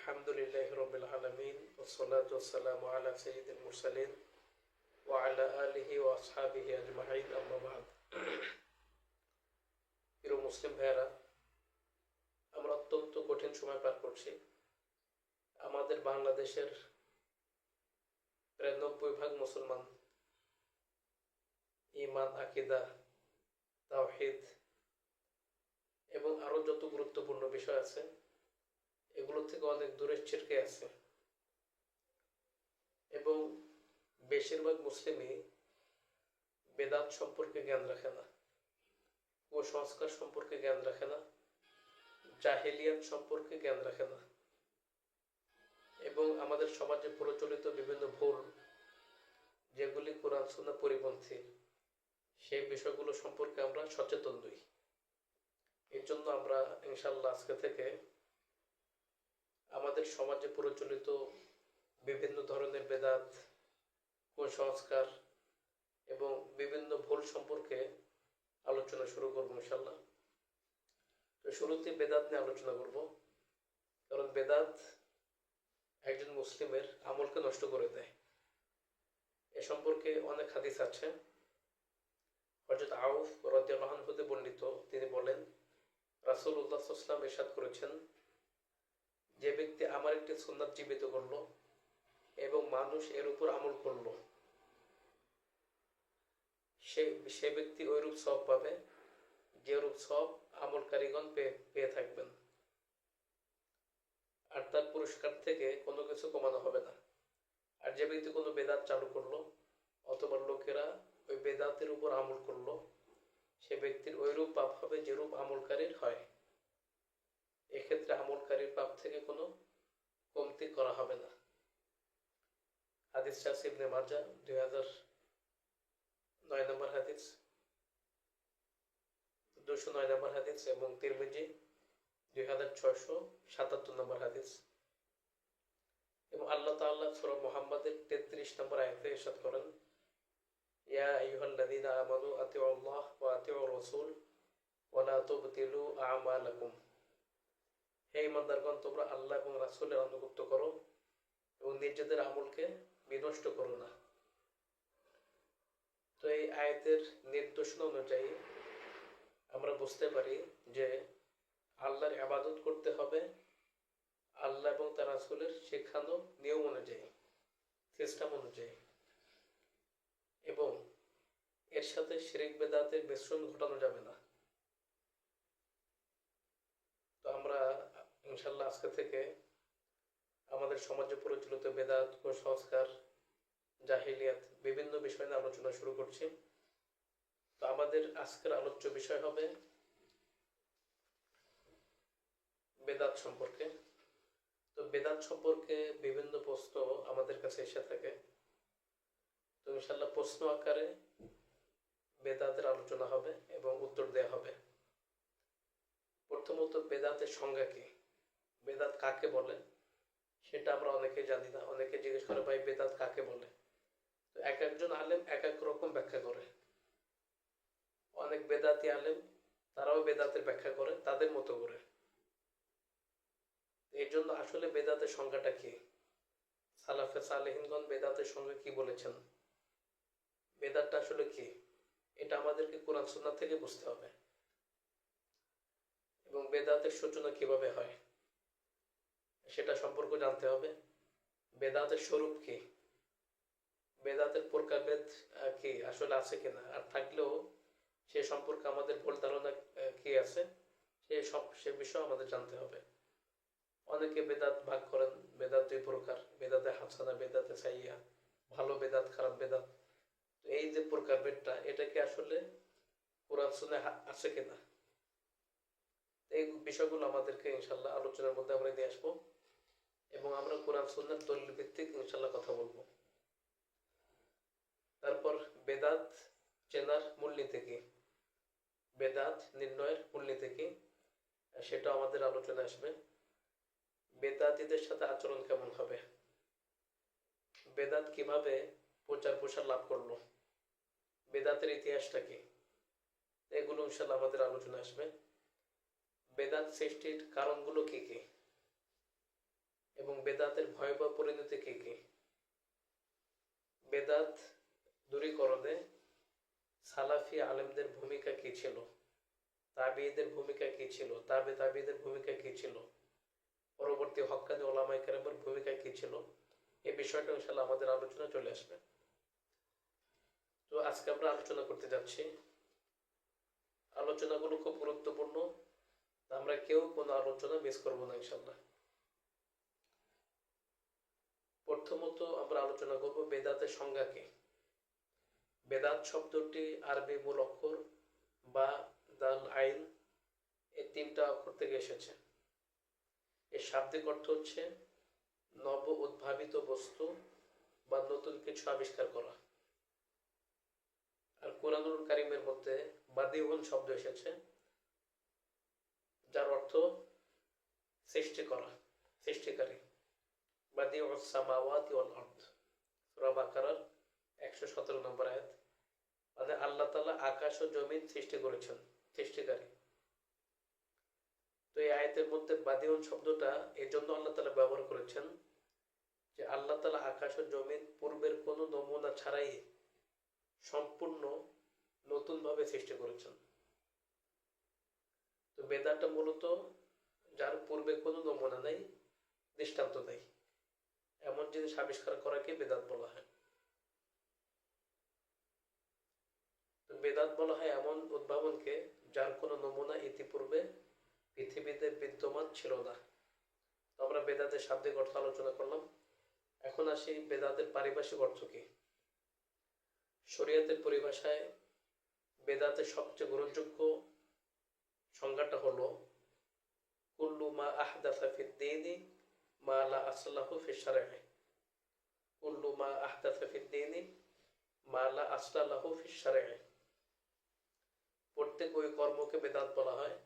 আলহামদুলিল্লাহ রবিল আলমিন ওসলাতাম আলা সঈদুল মুরসালিন ও আলা আলহি ও আসহাবিহি আজমাহিন আহমাবাদ প্রিয় মুসলিম ভাইয়েরা, আমরা অত্যন্ত কঠিন সময় পার করছি। আমাদের বাংলাদেশের প্রায় নব্বই ভাগ মুসলমান ইমান আকিদা, তাওহিদ এবং আরও যত গুরুত্বপূর্ণ বিষয় আছে এগুলো থেকে অনেক দূরে ছিটকে আছে। এবং বেশিরভাগ মুসলিমই বেদাত সম্পর্কে জ্ঞান রাখে না কুসংস্কার সম্পর্কে জ্ঞান রাখে না, জাহেলিয়াত সম্পর্কে জ্ঞান রাখে না। এবং আমাদের সমাজে প্রচলিত বিভিন্ন ভুল যেগুলি কোরআন, সুন্নাহ পরিপন্থী, সেই বিষয়গুলো সম্পর্কে আমরা সচেতন নই এর জন্য আমরা ইনশাল্লাহ আজকে থেকে আমাদের সমাজে প্রচলিত বিভিন্ন ধরনের বেদাত, কুসংস্কার এবং বিভিন্ন ভুল সম্পর্কে আলোচনা শুরু করব ইনশাল্লাহ তো শুরুতে বেদাত নিয়ে আলোচনা করব। কারণ বেদাত একজন মুসলিমের আমলকে নষ্ট করে দেয়। এ সম্পর্কে অনেক হাদিস আছে। হজরত আউফ রদিয়ালহান হতে বর্ণিত। তিনি বলেন রাসুল্লাহ ইসলাম এরশাদ করেছেন যে ব্যক্তি আমার একটি সুন্নাত জীবিত করল এবং মানুষ এর উপর আমল করল, সে সে ব্যক্তি ওইরূপ সব পাবে যেরূপ সব আমলকারীগণ পেয়ে পেয়ে থাকবেন। আর তার পুরস্কার থেকে কোনো কিছু কমানো হবে না। আর যে ব্যক্তি কোনো বেদাত চালু করল অথবা লোকেরা ওই বেদাতের উপর আমল করল, সে ব্যক্তির ওইরূপ পাপ হবে যেরূপ আমলকারীর হয়। এক্ষেত্রে আমলকারীর পাপ থেকে কোনো কমতি করা হবে না। হাদিস ইবনে দুই হাজার নয় নম্বর হাদিস দুশো নয় নম্বর হাদিস এবং তিরমিজি, দুই হাজার ছয়শো সাতাত্তর নম্বর হাদিস। এবং আল্লাহ তাল্লাহ সুর মোহাম্মদের তেত্রিশ নম্বর আয়তে ইরশাদ করেন, ইয়া আইয়ুহাল্লাযীনা আমানু আতিউ আল্লাহ ওয়া আতিউ রাসূল ওয়া লা তুবতিলু আ'মালাকুম। হে ইমানদারগণ, তোমরা আল্লাহ এবং রাসূলের আনুগত্য করো এবং নিজেদের আমলকে বিনষ্ট করো না। তো এই আয়াতের নির্দেশনা অনুযায়ী আমরা বুঝতে পারি যে আল্লাহর আবাদত করতে হবে, আল্লাহ এবং তার রাসূলের শেখানো নিয়ম অনুযায়ী, সিস্টেম অনুযায়ী এবং এর সাথে শিরিক বেদাতের মিশ্রণ ঘটানো যাবে না তো আমরা ইনশাল্লাহ আজকে থেকে আমাদের সমাজে প্রচলিত বেদাত কুসংস্কার জাহিলিয়াত বিভিন্ন বিষয় নিয়ে আলোচনা শুরু করছি। তো আমাদের আজকের আলোচ্য বিষয় হবে বেদাত সম্পর্কে। তো বেদাত সম্পর্কে বিভিন্ন প্রশ্ন আমাদের কাছে এসে থাকে। তো ইনশাল্লাহ প্রশ্ন আকারে বেদাতের আলোচনা হবে এবং উত্তর দেওয়া হবে। প্রথমত বেদাতের সংজ্ঞা কি? বেদাত কাকে বলে, সেটা আমরা অনেকে জানি না। অনেকে জিজ্ঞেস করে, ভাই, বেদাত কাকে বলে? তো এক একজন আলেম এক এক রকম ব্যাখ্যা করে। অনেক বেদাতি আলেম, তারাও বেদাতের ব্যাখ্যা করে, তাদের মতো করে। এর জন্য আসলে বেদাতের সংজ্ঞাটা কি? সালাফে সালেহিনগণ বেদাতের সঙ্গে কি বলেছেন? বেদাতটা আসলে কি? এটা আমাদেরকে কোরআন, সুন্নাহ থেকে বুঝতে হবে। এবং বেদাতের সূচনা কীভাবে হয়? সেটা সম্পর্ক জানতে হবে। বেদাতের স্বরূপ কি? বেদাতের প্রকারভেদ কি আসলে আছে কিনা? আর থাকলেও সে সম্পর্কে আমাদের ভুল ধারণা কি আছে? সে সব, সে বিষয় আমাদের জানতে হবে। অনেকে বেদাত ভাগ করেন বেদাত দুই প্রকার। বেদাতে হাসানা বেদাতে সাইয়া ভালো বেদাত খারাপ বেদাত এই যে প্রকারভেদটা এটা কি আসলে কোরআন শুনে আছে কিনা? এই বিষয়গুলো আমাদেরকে ইনশাল্লাহ আলোচনার মধ্যে আমরা নিয়ে আসব। এবং আমরা কোরআন, সুন্নার দলিল ভিত্তিক ইনশাল্লাহ কথা বলব। তারপর বেদাত চেনার মূলনীতি কি? বেদাত নির্ণয়ের মূলনীতি কি? সেটা আমাদের আলোচনা আসবে। বেদাতিদের সাথে আচরণ কেমন হবে? বেদাত কীভাবে প্রচার প্রসার লাভ করল? বেদাতের ইতিহাসটা কি? এগুলো ইনশাল্লাহ আমাদের আলোচনা আসবে। বেদাত সৃষ্টির কারণগুলো কি কি? এবং বেদাতের ভয়াবহ পরিণতি কি কি? বেদাত দূরীকরণে সালাফি আলেমদের ভূমিকা কি ছিল? তাবিদের ভূমিকা কি ছিল? তাবে তাবিদের ভূমিকা কি ছিল? পরবর্তী হক্কানি ওলামাই কারামের ভূমিকা কি ছিল? এই বিষয়টা ইনশাল্লাহ আমাদের আলোচনা চলে আসবে। তো আজকে আমরা আলোচনা করতে যাচ্ছি। আলোচনাগুলো খুব গুরুত্বপূর্ণ। আমরা কেউ কোনো আলোচনা মিস করব না ইনশাল্লাহ প্রথমত আমরা আলোচনা করব বেদাতের সংজ্ঞা কি? বেদাত শব্দটি আরবি মূল অক্ষর বা দাল আইন এই তিনটা অক্ষর থেকে এসেছে। এর শাব্দিক অর্থ হচ্ছে নব উদ্ভাবিত বস্তু বা নতুন কিছু আবিষ্কার করা। আর কোরআনুল কারিমের মধ্যে বাদিউন শব্দ এসেছে, যার অর্থ সৃষ্টি করা, সৃষ্টিকারী। বাকারার 117 নম্বর আয়াত। মানে আল্লাহ তাআলা আকাশ ও জমিন সৃষ্টি করেছেন, সৃষ্টিকারী। তো এই আয়াতের মধ্যে বাদিউন শব্দটা এই জন্য আল্লাহ তাআলা ব্যবহার করেছেন যে আল্লাহ তালা আকাশ ও জমিন পূর্বের কোনো নমুনা ছাড়াই সম্পূর্ণ নতুনভাবে সৃষ্টি করেছেন। তো বেদাটা মূলত যার পূর্বে কোনো নমুনা নেই, দৃষ্টান্ত নেই। এমন জিনিস আবিষ্কার করাকে বেদাত বলা হয়। বেদাত বলা হয় এমন উদ্ভাবনকে যার কোনো নমুনা ইতিপূর্বে পৃথিবীতে বিদ্যমান ছিল না। আমরা বেদাতের শাব্দিক অর্থ আলোচনা করলাম। এখন আসি বেদাতের পারিভাষিক অর্থ কি? শরীয়তের পরিভাষায় বেদাতের সবচেয়ে গ্রহণযোগ্য সংজ্ঞাটা হলো, কুল্লু মা আহদাসা ফিদ্দিনি মা লা আসলাহু ফি শারঈ, কুল্লু মা আহদাসা ফিদ্দিনি মা লা আসলাহু ফি শারঈ। প্রত্যেক ওই কর্মকে বেদাত বলা হয়,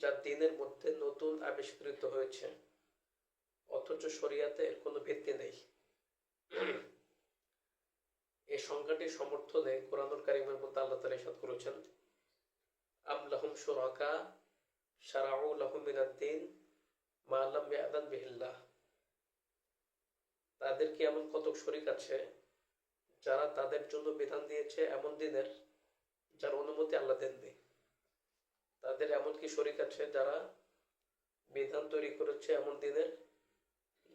যা দিনের মধ্যে নতুন আবিষ্কৃত হয়েছে, অথচ শরিয়াতে এর কোনো ভিত্তি নেই। এই সংখ্যাটি সমর্থনে কোরআনুল কারিমের মধ্যে আল্লাহ তালা ইসাদ করেছেন, আম লাহুম শুরাকা শারাউ লাহুম মিনাদ্দিন মা লাম ইয়াদান বিহিল্লাহ। তাদের কি এমন কতক শরিক আছে, যারা তাদের জন্য বিধান দিয়েছে এমন দিনের, যার অনুমতি আল্লাহ দেননি। তাদের এমন কি শরিক আছে, যারা বিধান তৈরি করেছে এমন দিনের,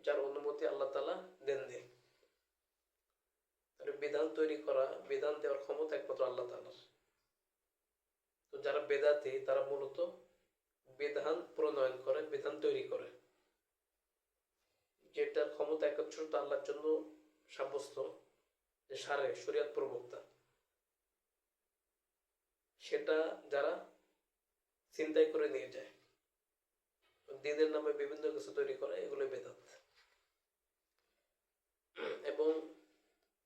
যার অনুমতি আল্লাহ তালা দেননি। বিধান তৈরি করা, বিধান দেওয়ার ক্ষমতা একমাত্র আল্লাহ তালার তো যারা বেদাতি, তারা মূলত বিধান প্রণয়ন করে বিধান তৈরি করে। যেটার ক্ষমতা একত্রিত আল্লাহর জন্য সাব্যস্ত, যে সারে, শরিয়াত প্রবক্তা। সেটা যারা চিন্তাই করে নিয়ে যায়। দিনের নামে বিভিন্ন কিছু তৈরি করে এগুলো বেদাত এবং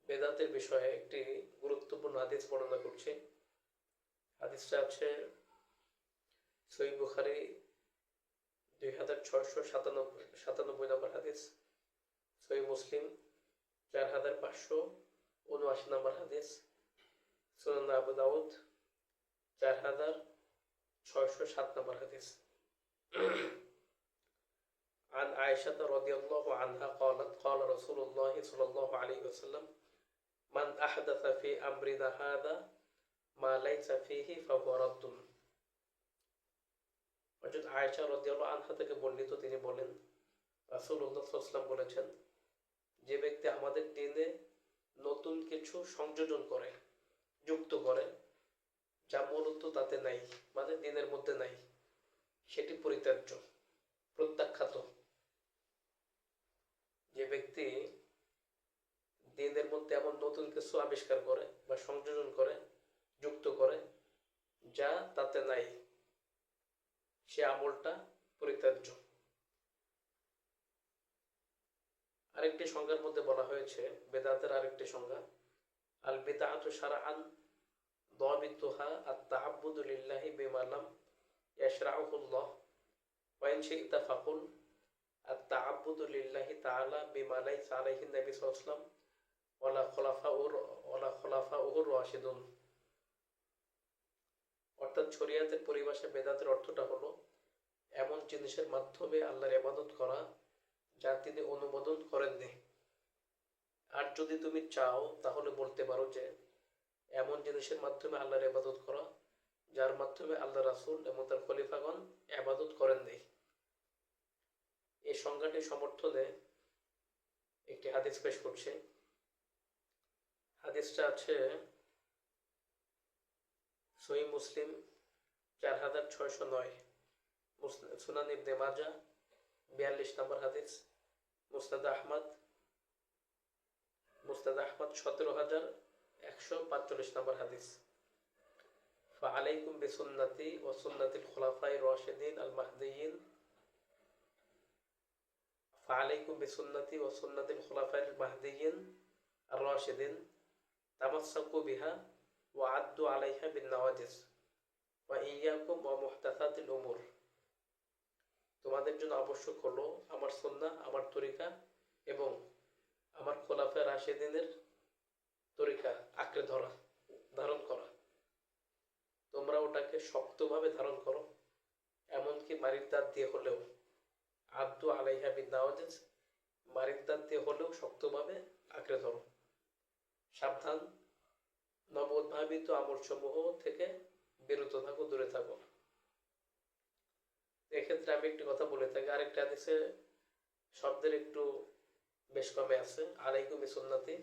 বেদাতের বিষয়ে একটি গুরুত্বপূর্ণ হাদিস বর্ণনা করছি। হাদিসটা আছে সই বুখারি দুই হাজার ছয়শো সাতানব্বই সাতানব্বই নম্বর হাদিস সই মুসলিম চার হাজার পাঁচশো উনআশি নম্বর হাদিস সুনান আবু দাউদ চার হাজার ছয়শো সাত নম্বর হাদিস عن عائشة رضي الله عنها قالت قال رسول الله صلى الله عليه وسلم من أحدث في أمرنا هذا ما ليس فيه فهو رد হযরত আয়েশা রাদিয়াল্লাহু আনহা থেকে বর্ণিত তিনি বলেন সাল্লাল্লাহু বলেছেন, যে ব্যক্তি আমাদের দিনে নতুন কিছু সংযোজন করে, যুক্ত করে, যা মূলত তাতে নাই মানে দিনের মধ্যে নাই, সেটি পরিত্যাজ্য, প্রত্যাখ্যাত। যে ব্যক্তি দিনের মধ্যে এমন নতুন কিছু আবিষ্কার করে বা সংযোজন করে, যুক্ত করে, যা তাতে নাই সে আমলটা পরিত্যাজ্য। আরেকটি সংজ্ঞার মধ্যে বলা হয়েছে, বেদাতের আরেকটি সংজ্ঞা আল বেদাআতু শারআন দাবিতুহা আত-তাআব্বুদু লিল্লাহি বিমা লাম ইয়াশরাউহু আল্লাহ, ওয়া ইন শি'তা ফাকুল আত-তাআব্বুদু তাআলা বিমা লাইসা আলাইহি নবী সাল্লাল্লাহু আলাইহি ওয়াসাল্লাম ওয়ালা খোলাফাউর ওয়ালা খোলাফাউর রাশিদুন। অর্থাৎ শরিয়াতের পরিভাষায় বেদাতের অর্থটা হলো এমন জিনিসের মাধ্যমে আল্লাহর ইবাদত করা যা তিনি অনুমোদন করেননি। আর যদি তুমি চাও তাহলে বলতে পারো যে এমন জিনিসের মাধ্যমে আল্লাহর ইবাদত করা, যার মাধ্যমে আল্লাহ রাসুল এবং তার খলিফাগণ ইবাদত করেননি। এই সংজ্ঞাটি সমর্থনে একটি হাদিস পেশ করছে। হাদিসটা আছে সহি মুসলিম চার হাজার ছয়শো নয় মুসলিম সুনান ইবনে মাজা বিয়াল্লিশ নম্বর হাদিস মুস্তাদ আহমদ মুস্তাদ আহমদ সতেরো হাজার একশো পাঁচচল্লিশ নম্বর হাদিস فعليكم بسنتي وسنة الخلفاء الراشدين المهديين فعليكم بسنتي وسنة الخلفاء المهديين الراشدين تمسكوا بها ওয়াদ্দু আলাইহা বিন নওয়াজিস বা ইয়াকুম তোমাদের জন্য আবশ্যক হলো আমার সন্না আমার তরিকা এবং আমার খোলাফে রাশেদিনের তরিকা আঁকড়ে ধরা, ধারণ করা। তোমরা ওটাকে শক্তভাবে ধারণ করো, এমনকি মারির দাঁত দিয়ে হলেও। আব্দু আলাইহা বিন নওয়াজিস মারির দাঁত দিয়ে হলেও শক্তভাবে আঁকড়ে ধরো। সাবধান নবোদ্ভাবিত আমলসমূহ থেকে বিরত থাকো, দূরে থাকো। এক্ষেত্রে আমি একটি কথা বলে থাকি, আরেকটা হাদিসে শব্দের একটু বেশ কমে আছে, আলাইকুম সুন্নাতি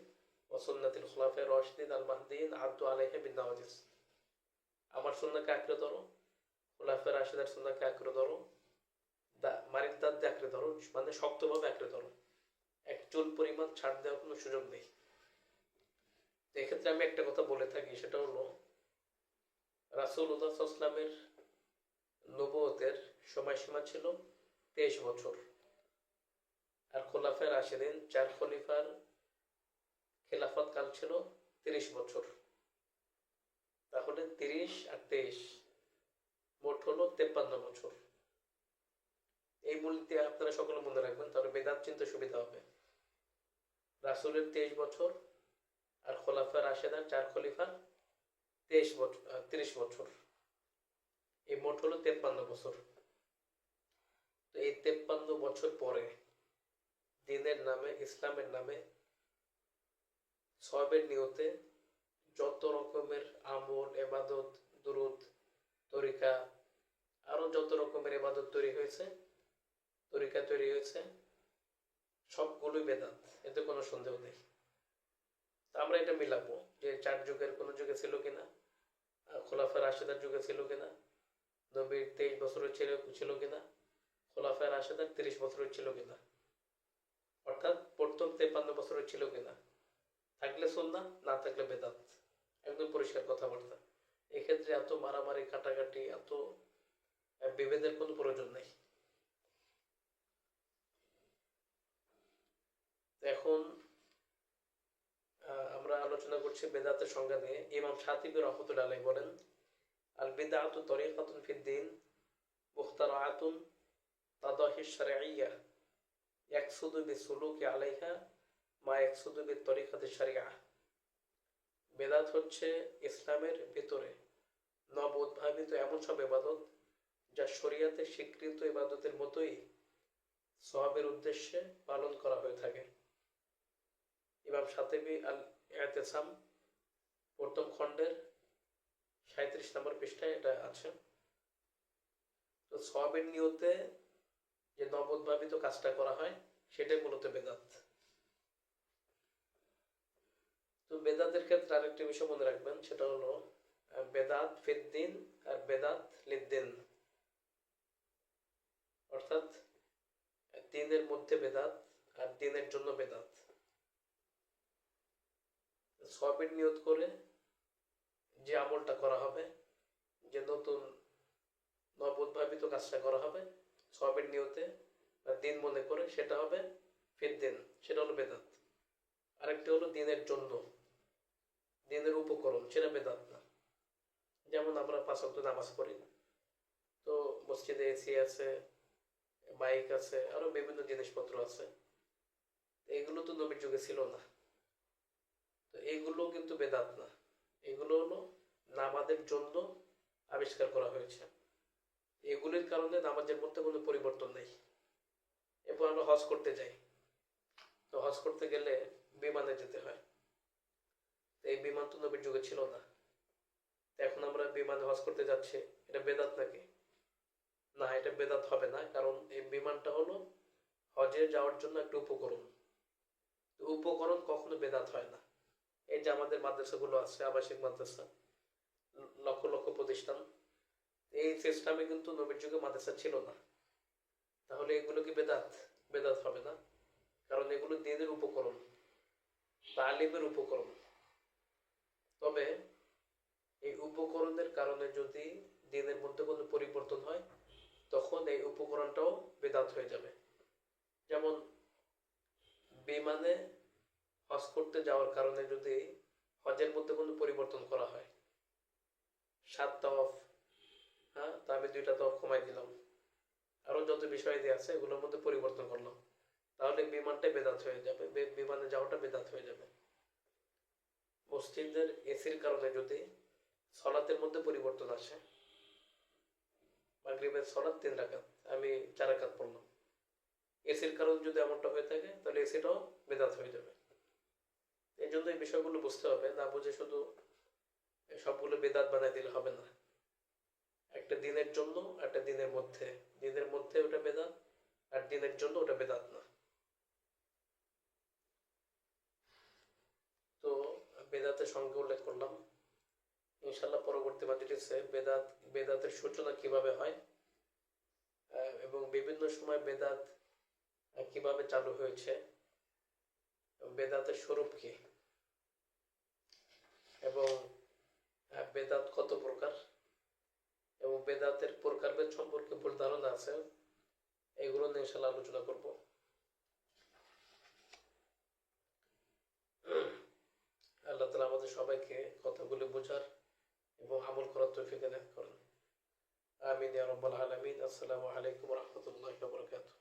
ও সুন্নাতিল খুলাফে রশদিন আল মাহদিন আব্দু আলাইহা বিন নওয়াজিজ আমার সুন্নাকে আঁকড়ে ধরো খোলাফের রাশিদার সুন্নাকে আঁকড়ে ধরো মারির দাঁত আঁকড়ে ধরো মানে শক্তভাবে আঁকড়ে ধরো। এক চুল পরিমাণ ছাড় দেওয়ার কোনো সুযোগ নেই। এক্ষেত্রে আমি একটা কথা বলে থাকি, সেটা হলো রাসুল্লাহ ইসলামের নবুয়তের সময়সীমা ছিল তেইশ বছর। আর খোলাফের রাশিদিন চার খলিফার খেলাফত কাল ছিল তিরিশ বছর। তাহলে তিরিশ আর তেইশ মোট হলো তেপ্পান্ন বছর। এই মূলটি আপনারা সকলে মনে রাখবেন, তাহলে বেদাত চিনতে সুবিধা হবে। রাসুলের তেইশ বছর আর খোলাফা রাশেদার চার খলিফা, তেইশ বছর তিরিশ বছর। এই মোট হলো তেপ্পান্ন বছর। তো এই তেপ্পান্ন বছর পরে দিনের নামে, ইসলামের নামে সবের নিয়তে যত রকমের আমল, এবাদত, দুরুদ, তরিকা, আরও যত রকমের এবাদত তৈরি হয়েছে, তরিকা তৈরি হয়েছে, সবগুলোই বেদাত। এতে কোনো সন্দেহ নেই। আমরা এটা মিলাবো যে চার যুগের কোনো যুগে ছিল কিনা খোলাফার রাশেদার যুগে ছিল কিনা, নবীর তেইশ বছরের ছিল ছিল কিনা খোলাফার রাশেদার তিরিশ বছরের ছিল কিনা, অর্থাৎ প্রথম তেপান্ন বছরের ছিল কিনা, থাকলে সুন্না না থাকলে বেদাত। একদম পরিষ্কার কথাবার্তা। এক্ষেত্রে এত মারামারি, কাটাকাটি, এত বিভেদের কোনো প্রয়োজন নেই। এখন আমরা আলোচনা করছি বেদাতের সংজ্ঞা নিয়ে। ইমাম সাতিবি রহমতুল্লাহ আলাই বলেন আল বিদাআতু তরিকাতুন ফিদ্দিন শারঈয়া ইয়াকসুদু বিসুলুকি আলাইহা মা ইয়াকসুদু বিতরিকাতি শারিয়া বেদাত হচ্ছে ইসলামের ভিতরে নব উদ্ভাবিত এমন সব ইবাদত যা শরিয়াতে স্বীকৃত ইবাদতের মতোই সওয়াবের উদ্দেশ্যে পালন করা হয়ে থাকে। ইমাম সাতেবি আল এতেসাম প্রথম খণ্ডের সাঁত্রিশ নম্বর পৃষ্ঠায় এটা আছে। তো সবের নিয়তে যে নবোদ্ভাবিত কাজটা করা হয়, সেটাই মূলত বেদাত। তো বেদাতের ক্ষেত্রে আরেকটি বিষয় মনে রাখবেন, সেটা হলো বেদাত ফিদ্দিন আর বেদাত লিদ্দিন। অর্থাৎ দিনের মধ্যে বেদাত আর দিনের জন্য বেদাত। সবের নিয়ত করে যে আমলটা করা হবে, যে নতুন নবোদ্ভাবিত কাজটা করা হবে সবের নিয়তে বা দিন মনে করে সেটা হবে ফির দিন, সেটা হলো বেদাত। আরেকটি হলো দিনের জন্য, দিনের উপকরণ, সেটা বেদাত না। যেমন আমরা পাঁচ ওয়াক্ত নামাজ পড়ি না। তো মসজিদে এসি আছে, বাইক আছে, আরও বিভিন্ন জিনিসপত্র আছে। এগুলো তো নবীর যুগে ছিল না। তো এইগুলো কিন্তু বেদাত না। এগুলো হলো নামাজের জন্য আবিষ্কার করা হয়েছে। এগুলির কারণে নামাজের মধ্যে কোনো পরিবর্তন নেই। এরপর আমরা হজ করতে যাই। তো হজ করতে গেলে বিমানে যেতে হয়। এই বিমান তো নবীর যুগে ছিল না। এখন আমরা বিমানে হজ করতে যাচ্ছি। এটা বেদাত নাকি? না, এটা বেদাত হবে না, কারণ এই বিমানটা হলো হজে যাওয়ার জন্য একটা উপকরণ। উপকরণ কখনো বেদাত হয় না। এই যে আমাদের মাদ্রাসাগুলো আছে, আবাসিক মাদ্রাসা, লক্ষ লক্ষ প্রতিষ্ঠান, এই সিস্টেমে কিন্তু নবীর যুগে মাদ্রাসা ছিল না। তাহলে এগুলো কি বেদাত? বেদাত হবে না। কারণ এগুলো দিনের উপকরণ, তালিমের উপকরণ। তবে এই উপকরণের কারণে যদি দিনের মধ্যে কোনো পরিবর্তন হয়, তখন এই উপকরণটাও বেদাত হয়ে যাবে। যেমন বিমানে হজ করতে যাওয়ার কারণে যদি হজের মধ্যে কোনো পরিবর্তন করা হয়। সাত তফ হ্যাঁ তা আমি দুইটা তফ কমাই দিলাম। আরও যত বিষয় দিয়ে আছে, এগুলোর মধ্যে পরিবর্তন করলাম। তাহলে বিমানটাই বেদাত হয়ে যাবে বিমানে যাওয়াটা বেদাত হয়ে যাবে। মসজিদের এসির কারণে যদি সলাতের মধ্যে পরিবর্তন আসে, মাগরিবের সলাৎ তিন রাকাত, আমি চার রাকাত পড়লাম। এসির কারণে যদি এমনটা হয়ে থাকে, তাহলে এসিটাও বেদাত হয়ে যাবে। এই জন্য এই বিষয়গুলো বুঝতে হবে, না বুঝে শুধু সবগুলো বেদাত বানাই দিলে হবে না। একটা দিনের জন্য, একটা দিনের মধ্যে। দিনের মধ্যে ওটা বেদাত, আর দিনের জন্য ওটা বেদাত না। তো বেদাতের সঙ্গে উল্লেখ করলাম। ইনশাল্লাহ পরবর্তী মাজলিসে বেদাত, বেদাতের সূচনা কীভাবে হয় এবং বিভিন্ন সময় বেদাত কীভাবে চালু হয়েছে বেদাতের স্বরূপ কি? এবং বেদাত কত প্রকার? এবং বেদাতের প্রকারভেদ সম্পর্কে ভুল ধারণা আছে? এগুলো নিয়ে ইনশাল্লাহ আলোচনা করব। আল্লাহ তালা আমাদের সবাইকে কথাগুলি বোঝার এবং আমল করার তৌফিক দান করেন। আমিন রাব্বাল আলামিন। আসসালামু আলাইকুম রাহমাতুল্লাহি বারাকাতুহু।